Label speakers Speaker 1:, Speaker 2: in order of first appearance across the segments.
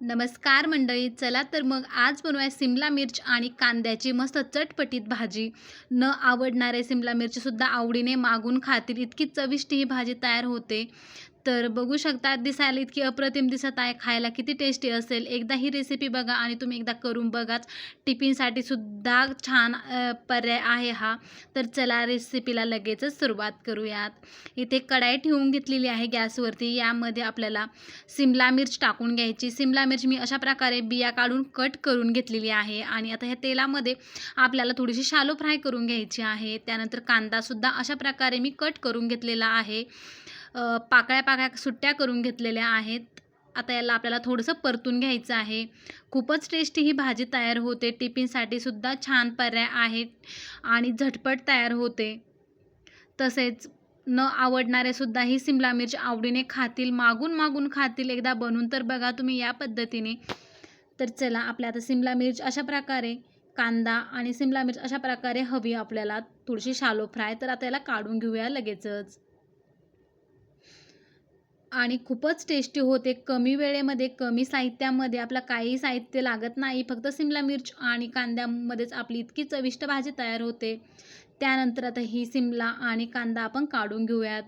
Speaker 1: नमस्कार मंडळी चला तर मग आज बनवूया सिमला मिर्च आणि कांद्याची मस्त चटपटीत भाजी. न आवडणारे सिमला मिरचीसुद्धा आवडीने मागून खातील. इतकी चविष्ट ही भाजी तयार होते. तर बघू शकता दिसायला इतकी अप्रतिम दिसत आहे खायला. किती टेस्टी असेल. एकदा ही रेसिपी बघा आणि तुम्ही एकदा करून बघाच. टिफिनसाठी सुद्धा छान पर्याय आहे हा. तर चला रेसिपीला लगेचच सुरुवात करूयात. इथे कढाई ठेवून घेतलेली आहे गॅसवरती. यामध्ये आपल्याला सिमला मिर्च टाकून घ्यायची. सिमला मिर्च मी अशा प्रकारे बिया काढून कट करून घेतलेली आहे. आणि आता ह्या तेलामध्ये आपल्याला थोडीशी शालो फ्राय करून घ्यायची आहे. त्यानंतर कांदासुद्धा अशा प्रकारे मी कट करून घेतलेला आहे. पाकळ्या पाकळ्या सुट्ट्या करून घेतलेल्या आहेत. आता याला आपल्याला थोडंसं परतून घ्यायचं आहे. खूपच टेस्टी ही भाजी तयार होते. टिफिनसाठी सुद्धा छान पर्याय आहे आणि झटपट तयार होते. तसेच न आवडणारे सुद्धा ही सिमला मिर्च आवडीने खातील मागून मागून खातील. एकदा बनवून तर बघा तुम्ही या पद्धतीने. तर चला आपल्या आता सिमला मिर्च अशा प्रकारे कांदा आणि सिमला मिर्च अशा प्रकारे हवी आपल्याला. थोडीशी शालो फ्राय तर आता याला काढून घेऊया लगेचच. आणि खूपच टेस्टी होते. कमी वेळेमध्ये कमी साहित्यामध्ये आपलं काही साहित्य लागत नाही. फक्त सिमला मिर्च आणि कांद्यामध्येच आपली इतकी चविष्ट भाजी तयार होते. त्यानंतर आता ही सिमला आणि कांदा आपण काढून घेऊयात.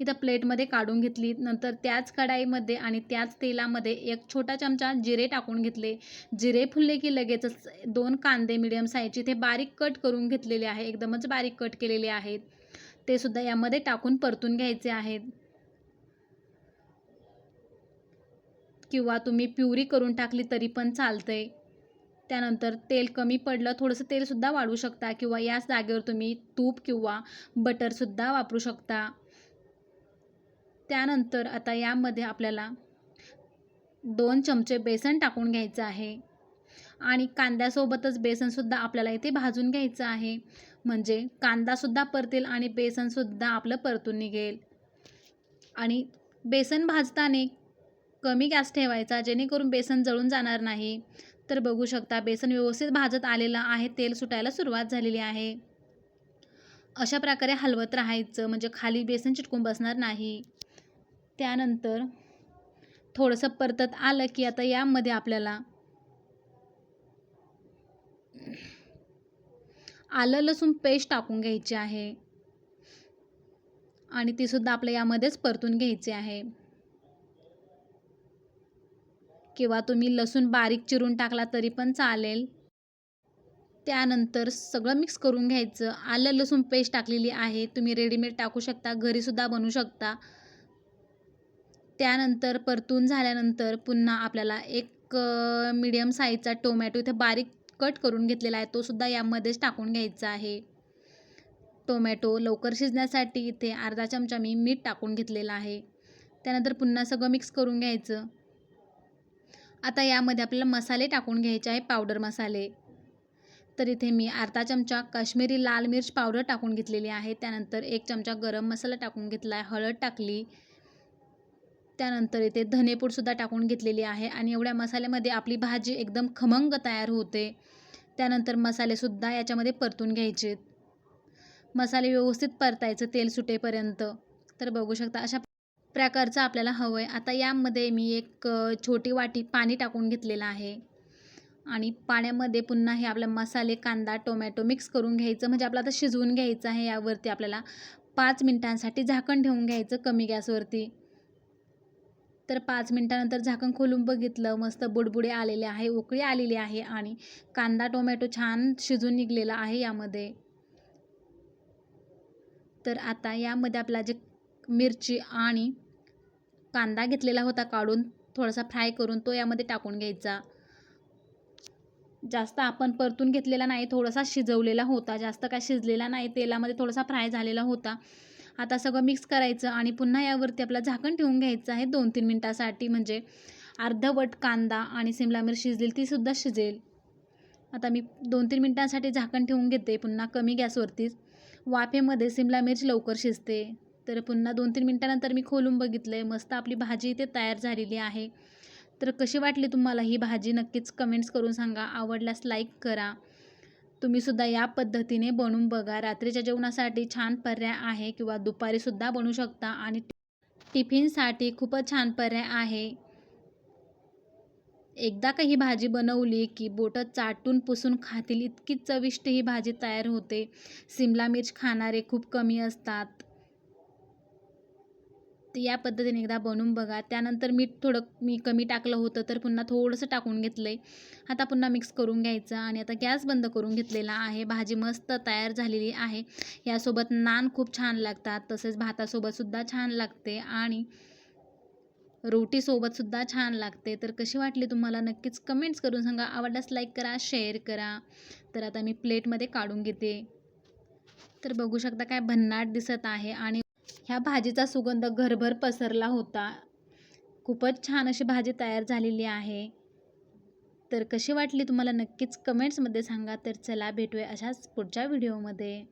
Speaker 1: इथं प्लेटमध्ये काढून घेतली. नंतर त्याच कढाईमध्ये आणि त्याच तेलामध्ये एक छोटा चमचा जिरे टाकून घेतले. जिरे फुलले की लगेचच दोन कांदे मिडियम साईजचे ते बारीक कट करून घेतलेले आहे एकदमच बारीक कट केलेले आहेत. ते सुद्धा यामध्ये टाकून परतून घ्यायचे आहेत. किंवा तुम्ही प्युरी करून टाकली तरी पण चालते त्यानंतर तेल कमी पडलं थोडंसं तेलसुद्धा वाढवू शकता किंवा याच जागेवर तुम्ही तूप किंवा बटरसुद्धा वापरू शकता. त्यानंतर आता यामध्ये आपल्याला दोन चमचे बेसन टाकून घ्यायचं आहे. आणि कांद्यासोबतच बेसनसुद्धा आपल्याला इथे भाजून घ्यायचं आहे. म्हणजे कांदासुद्धा परतेल आणि बेसनसुद्धा आपलं परतून निघेल. आणि बेसन भाजताना कमी गॅस ठेवायचा जेणेकरून बेसन जळून जाणार नाही. तर बघू शकता बेसन व्यवस्थित भाजत आलेलं आहे तेल सुटायला सुरुवात झालेली आहे. अशा प्रकारे हलवत राहायचं म्हणजे खाली बेसन चिटकून बसणार नाही. त्यानंतर थोडंसं परतत आलं की आता यामध्ये आपल्याला आलं लसूण पेस्ट टाकून घ्यायची आहे. आणि तीसुद्धा आपल्या यामध्येच परतून घ्यायची आहे. किंवा तुम्ही लसूण बारीक चिरून टाकला तरी पण चालेल. त्यानंतर सगळं मिक्स करून घ्यायचं. आलं लसूण पेस्ट टाकलेली आहे. तुम्ही रेडीमेड टाकू शकता. घरीसुद्धा बनवू शकता. त्यानंतर परतून झाल्यानंतर पुन्हा आपल्याला एक मीडियम साईजचा टोमॅटो इथे बारीक कट करून घेतलेला आहे. तो सुद्धा यामध्येच टाकून घ्यायचा आहे. टोमॅटो लवकर शिजण्यासाठी इथे अर्धा चमचा मी मीठ टाकून घेतलेला आहे. त्यानंतर पुन्हा सगळं मिक्स करून घ्यायचं. आता यामध्ये आपल्याला मसाले टाकून घ्यायचे आहे पावडर मसाले. तर इथे मी अर्धा चमचा काश्मीरी लाल मिर्च पावडर टाकून घेतलेली आहे. त्यानंतर एक चमचा गरम मसाला टाकून घेतला आहे हळद टाकली. त्यानंतर इथे धनेपूडसुद्धा टाकून घेतलेली आहे आणि एवढ्या मसाल्यामध्ये आपली भाजी एकदम खमंग तयार होते. त्यानंतर मसालेसुद्धा याच्यामध्ये परतून घ्यायचे मसाले व्यवस्थित परतायचं तेल सुटेपर्यंत. तर बघू शकता अशा प्रकारचं आपल्याला हवं आहे आता यामध्ये मी एक छोटी वाटी पाणी टाकून घेतलेलं आहे. आणि पाण्यामध्ये पुन्हा हे आपला मसाले कांदा टोमॅटो मिक्स करून घ्यायचं. म्हणजे आपलं आता शिजवून घ्यायचं आहे यावरती आपल्याला पाच मिनटांसाठी झाकण ठेवून घ्यायचं कमी गॅसवरती. तर पाच मिनटानंतर झाकण खोलून बघितलं. मस्त बुडबुडे आलेले आहे उकळी आलेली आहे आणि कांदा टोमॅटो छान शिजून निघलेला आहे यामध्ये. तर आता यामध्ये आपला जे मिरची आणि कांदा घेतलेला होता काढून थोडासा फ्राय करून तो यामध्ये टाकून घ्यायचा. जास्त आपण परतून घेतलेला नाही थोडासा शिजवलेला होता. जास्त काय शिजलेला नाही तेलामध्ये थोडासा फ्राय झालेला होता. आता सगळं मिक्स करायचं आणि पुन्हा यावरती आपलं झाकण ठेवून घ्यायचं आहे दोन तीन मिनटासाठी. म्हणजे अर्धवट कांदा आणि सिमला मिरची शिजलेली तीसुद्धा शिजेल. आता मी दोन तीन मिनटांसाठी झाकण ठेवून घेते. पुन्हा कमी गॅसवरतीच. वाफेमध्ये सिमला मिरची लवकर शिजते. तर पुन्हा दोन तीन मिनटानंतर मी खोलून बघितलं आहे मस्त आपली भाजी इथे तयार झालेली आहे. तर कशी वाटली तुम्हाला ही भाजी? नक्कीच कमेंट्स करून सांगा. आवडल्यास लाईक करा. तुम्हीसुद्धा या पद्धतीने बनवून बघा. रात्रीच्या जेवणासाठी छान पर्याय आहे किंवा दुपारीसुद्धा बनवू शकता आणि टिफिनसाठी खूपच छान पर्याय आहे. एकदा का ही भाजी बनवली की बोटं चाटून पुसून खातील इतकी चविष्ट ही भाजी तयार होते. सिमला मिर्च खाणारे खूप कमी असतात. तर या पद्धतीने एकदा बनवून बघा. त्यानंतर मीठ थोडं मी कमी टाकलं होतं तर पुन्हा थोडंसं टाकून घेतलं आहे आता पुन्हा मिक्स करून घ्यायचं आणि आता गॅस बंद करून घेतलेला आहे. भाजी मस्त तयार झालेली आहे. यासोबत नान खूप छान लागतात. तसेच भातासोबतसुद्धा छान लागते आणि रोटीसोबतसुद्धा छान लागते. तर कशी वाटली तुम्हाला? नक्कीच कमेंट्स करून सांगा. आवडल्यास लाईक करा शेअर करा. तर आता मी प्लेटमध्ये काढून घेते. तर बघू शकता काय भन्नाट दिसत आहे आणि ह्या भाजीचा सुगंध घरभर पसरला होता. खूपच छान अशी भाजी तयार झालेली आहे. तर कशी वाटली तुम्हाला नक्कीच कमेंट्समध्ये सांगा. तर चला भेटूया अशाच पुढच्या व्हिडिओमध्ये